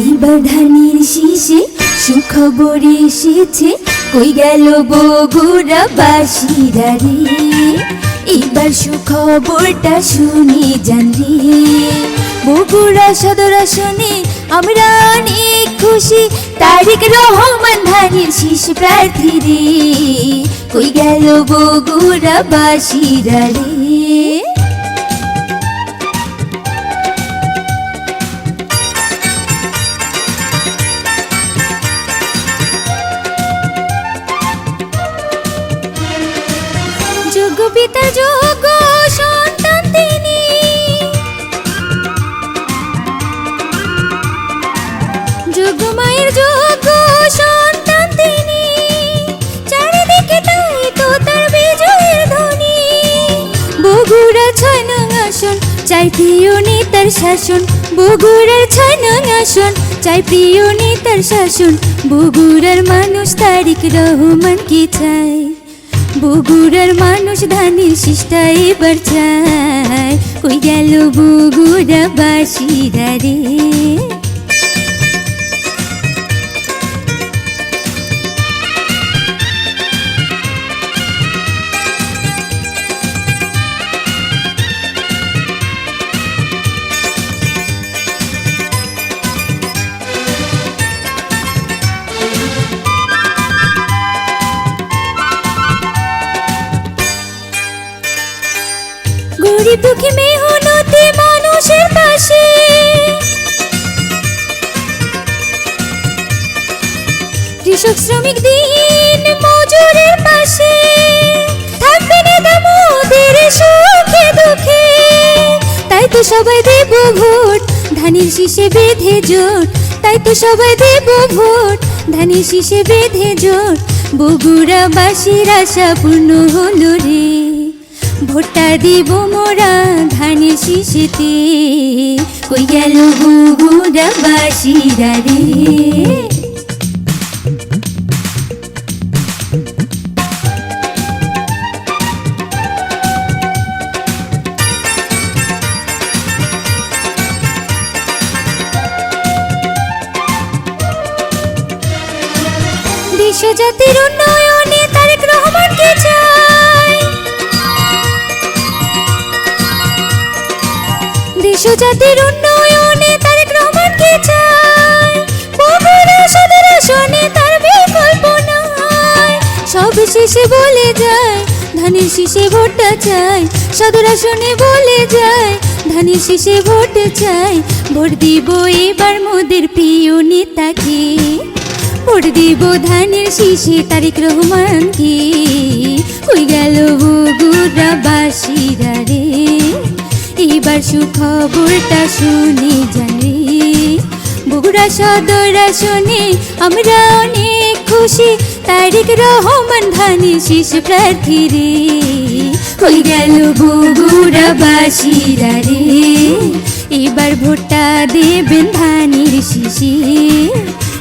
এইবার ধানের শীষে সুখবর এসেছে। কই গেল বগুড়া বাসিরা রে? এইবার সুখবরটা শুনে যান রে। বগুড়া সদর আসনে আমরা অনেক খুশি। তারিক রহমান ধানের শীষ প্রার্থী রে। কই গেল বগুড়া বাসিরা রে? যোগ্য পিতা যোগ্য সন্তান তিনি। যোগ্য মায়ের যোগ্য সন্তান তিনি। চারিদিকে তাই তো তার বিজয়ের ধ্বনি। বগুড়া ছয় আসন, চাই প্রিয় নেতার শাসন। বগুড়ার ছয় নং আসন, চাই প্রিয় নেতার শাসন। বগুড়ার মানুষ তারিক রহমান কি চায়? বগুড়ার মানুষ ধানের শিষ্টা এবার চায়। কই গেল বগুড়া বাসিরা রে? গরিব দুঃখী মানুষের পাশে। কৃষক শ্রমিক দিন মজুরের পাশে। থাকবে নেতা মোদের সুখে দুঃখে। তাই তো সবাই দেব ভোট, ধানের শীষে বেঁধে জোট। তাই তো সবাই দেব ভোট, ধানের শীষে বেঁধে জোট। বগুড়া বাসীর আশা পূর্ণ হলো রে। ভোটটা দিব মোরা ধানের শীষেতে। কই গেল বগুড়া বাসীরা রে। বিশ্বজাতির উন্নয়নে তারেক রহমানকে চাই দেশজাতির উন্নয়নে চাই? বগুড়া সদর আসনে তার বিকল্প নাই। সব শেষে বলে যায় ধানের শীষে ভোটটা চাই। সদর আসনে বলে যায় ধানের শীষে ভোট চাই। ভোট দিব এবার মোদের প্রিয় নেতাকে। ভোট দিব ধানের শীষে তারিক রহমানকে। কই গেল বগুড়া বাসীরা রে। এবার সুখবরটা শুনে জানি। বগুড়া সদর আসনে আমরা অনেক খুশি। তারিক রহমান ধানের শীষ প্রার্থী রে হই গেল বগুড়া বাসীরা রে এবার ভোটটা দেবেন ধানের শীষে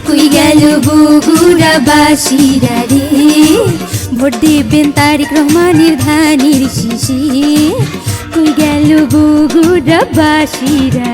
কই গেল বগুড়া বাসীরা রে ভোট দেবেন তারিক রহমানের ধানের শীষে কই গেল বগুড়া বাসীরা